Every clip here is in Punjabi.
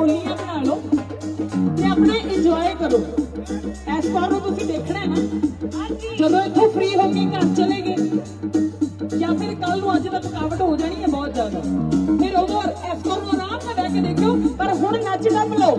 ਆਪਣੀਆਂ ਬਣਾ ਲਓ ਤੇ ਆਪਣਾ ਇੰਜੋਏ ਕਰੋ। ਇਸ ਵਾਰ ਨੂੰ ਤੁਸੀਂ ਦੇਖਣਾ ਹੈ ਨਾ, ਜਦੋਂ ਇੱਥੋਂ ਫ੍ਰੀ ਹੋ ਕੇ ਘਰ ਚਲੇ ਗਏ, ਜਾਂ ਫਿਰ ਕੱਲ ਨੂੰ ਅੱਜ ਦਾ ਥਕਾਵਟ ਹੋ ਜਾਣੀ ਹੈ ਬਹੁਤ ਜ਼ਿਆਦਾ। ਫਿਰ ਉਦੋਂ ਇਸ ਵਾਰ ਨੂੰ ਆਰਾਮ ਨਾਲ ਬਹਿ ਕੇ ਦੇਖਿਓ, ਪਰ ਹੁਣ ਨੱਚ ਡੱਬ ਲਓ।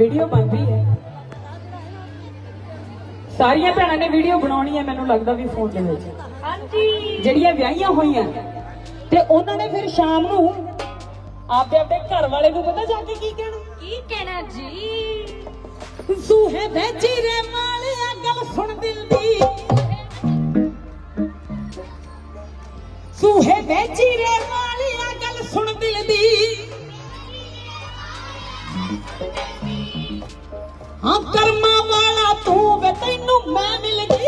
ਵੀਡੀਓ ਬਣ ਰਹੀ ਹੈ। ਸਾਰੀਆਂ ਭੈਣਾਂ ਨੇ ਵੀਡੀਓ ਬਣਾਉਣੀ ਹੈ ਮੈਨੂੰ ਲੱਗਦਾ ਵੀ ਫੋਨ ਦੇ ਵਿੱਚ। ਹਾਂਜੀ। ਜਿਹੜੀਆਂ ਵਿਆਹੀਆਂ ਹੋਈਆਂ ਤੇ ਉਹਨਾਂ ਨੇ ਫਿਰ ਸ਼ਾਮ ਨੂੰ ਆਪਦੇ ਆਪਦੇ ਘਰ ਵਾਲੇ ਨੂੰ ਪਤਾ ਜਾ ਕੇ ਕੀ ਕਹਿਣਾ? ਕੀ ਕਹਿਣਾ ਜੀ? ਸੂਹੇ ਦੇ ਚਿਰੇ ਮਾਲਿਆ ਗੱਲ ਸੁਣ ਦਿਲ। ਦੀ ਸੂਹੇ ਦੇ ਚਿਰੇ ਮਾਲਿਆ ਗੱਲ ਸੁਣ ਦਿਲ। ਦੀ ਹਾਂ ਕਰਮਾਂ ਵਾਲਾ ਤੂੰ ਵੇ ਤੈਨੂੰ ਮੈਂ ਮਿਲ ਗਈ।